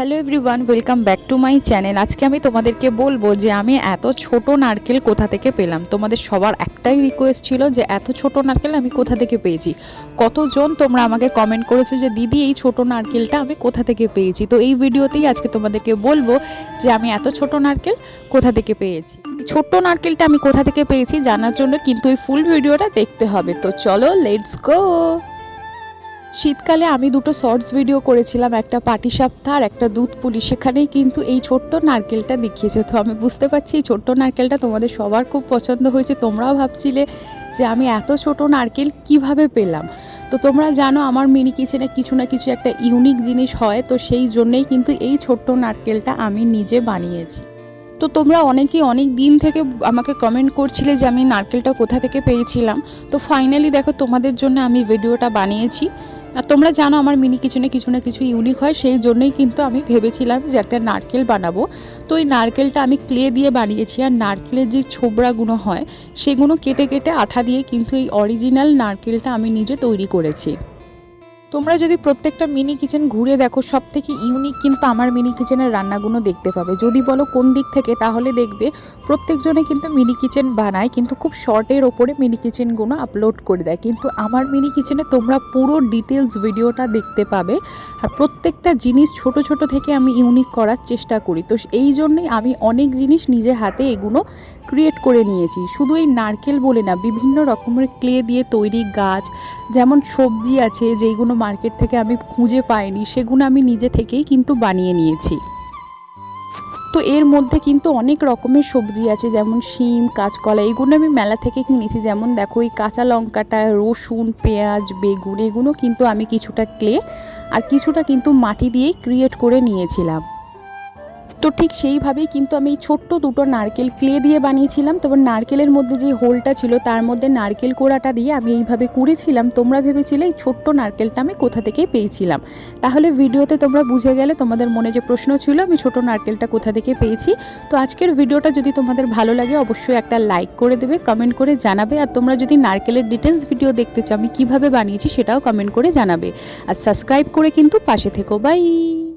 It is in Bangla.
Hello everyone welcome back to my channel আজকে আমি তোমাদেরকে বলব যে আমি এত ছোট নারকেল কোথা থেকে পেলাম? তোমাদের সবার একটাই রিকোয়েস্ট ছিল যে এত ছোট নারকেল আমি কোথা থেকে পেয়েছি? কতজন তোমরা আমাকে কমেন্ট করেছ যে, দিদি, এই ছোট নারকেলটা আমি কোথা থেকে পেয়েছি? তো এই ভিডিওতেই আজকে তোমাদেরকে বলব যে, আমি এত ছোট নারকেল কোথা থেকে পেয়েছি? ছোট্ট নারকেলটা আমি কোথা থেকে পেয়েছি জানার জন্য কিন্তু এই ফুল ভিডিওটা দেখতে হবে। তো চলো লেটস গো শীতকালে আমি দুটো শর্টস ভিডিও করেছিলাম, একটা পাটি সাপ্তাহ আর একটা দুধ পুলি। সেখানেই কিন্তু এই ছোট্ট নারকেলটা দেখিয়েছে। তো আমি বুঝতে পারছি এই ছোট্ট নারকেলটা তোমাদের সবার খুব পছন্দ হয়েছে। তোমরাও ভাবছিলে যে আমি এত ছোট নারকেল কীভাবে পেলাম? তো তোমরা জানো আমার মিনি কিচেনে কিছু না কিছু একটা ইউনিক জিনিস হয়, তো সেই জন্যেই কিন্তু এই ছোট্ট নারকেলটা আমি নিজে বানিয়েছি। তো তোমরা অনেকেই অনেক দিন থেকে আমাকে কমেন্ট করছিলে যে আমি নারকেলটা কোথা থেকে পেয়েছিলাম। তো ফাইনালি দেখো তোমাদের জন্য আমি ভিডিওটা বানিয়েছি। আর তোমরা জানো আমার মিনি কিচেনে কিছু না কিছু ইউনিক হয়, সেই জন্যই কিন্তু আমি ভেবেছিলাম যে একটা নারকেল বানাবো। তো এই নারকেলটা আমি ক্লে দিয়ে বানিয়েছি আর নারকেলের যে ছোবড়াগুলো হয় সেগুলো কেটে কেটে আঠা দিয়ে কিন্তু এই অরিজিনাল নারকেলটা আমি নিজে তৈরি করেছি। তোমরা যদি প্রত্যেকটা মিনি কিচেন ঘুরে দেখো সব থেকে ইউনিক কিন্তু আমার মিনি কিচেনের রান্নাগুলো দেখতে পাবে। যদি বলো কোন দিক থেকে, তাহলে দেখবে প্রত্যেকজনে কিন্তু মিনি কিচেন বানায়, কিন্তু খুব শর্টের ওপরে মিনি কিচেনগুলো আপলোড করে দেয়। কিন্তু আমার মিনি কিচেনে তোমরা পুরো ডিটেলস ভিডিওটা দেখতে পাবে। আর প্রত্যেকটা জিনিস ছোট ছোট থেকে আমি ইউনিক করার চেষ্টা করি। তো এই জন্যই আমি অনেক জিনিস নিজে হাতে এগুলো ক্রিয়েট করে নিয়েছি। শুধু এই নারকেল বলে না, বিভিন্ন রকমের ক্লে দিয়ে তৈরি গাছ, যেমন সবজি আছে, যেইগুলো মার্কেট থেকে আমি খুঁজে পাইনি, সেগুলো আমি নিজে থেকেই কিন্তু বানিয়ে নিয়েছি। তো এর মধ্যে কিন্তু অনেক রকমের সবজি আছে, যেমন শিম, কাঁচকলা, এগুলো আমি মেলা থেকে কিনেছি। যেমন দেখো, এই কাঁচা লঙ্কাটা, রসুন, পেঁয়াজ, বেগুন, এগুলো কিন্তু আমি কিছুটা ক্লে, আর কিছুটা কিন্তু মাটি দিয়েই ক্রিয়েট করে নিয়েছিলাম। তো ঠিক সেইভাবেই কিন্তু আমি এই ছোট্ট দুটো নারকেল ক্লে দিয়ে বানিয়েছিলাম। তবে নারকেলের মধ্যে যে হোলটা ছিল, তার মধ্যে নারকেল কোড়াটা দিয়ে আমি এইভাবে কুড়েছিলাম। তোমরা ভেবেছিলে এই ছোট্ট নারকেলটা আমি কোথা থেকে পেয়েছিলাম। তাহলে ভিডিওতে তোমরা বুঝে গেলে তোমাদের মনে যে প্রশ্ন ছিল, আমি ছোট নারকেলটা কোথা থেকে পেয়েছি। তো আজকের ভিডিওটা যদি তোমাদের ভালো লাগে, অবশ্যই একটা লাইক করে দেবে, কমেন্ট করে জানাবে। আর তোমরা যদি নারকেলের ডিটেলস ভিডিও দেখতে চাও, আমি কীভাবে বানিয়েছি সেটাও কমেন্ট করে জানাবে। আর সাবস্ক্রাইব করে কিন্তু পাশে থেকো। বাই!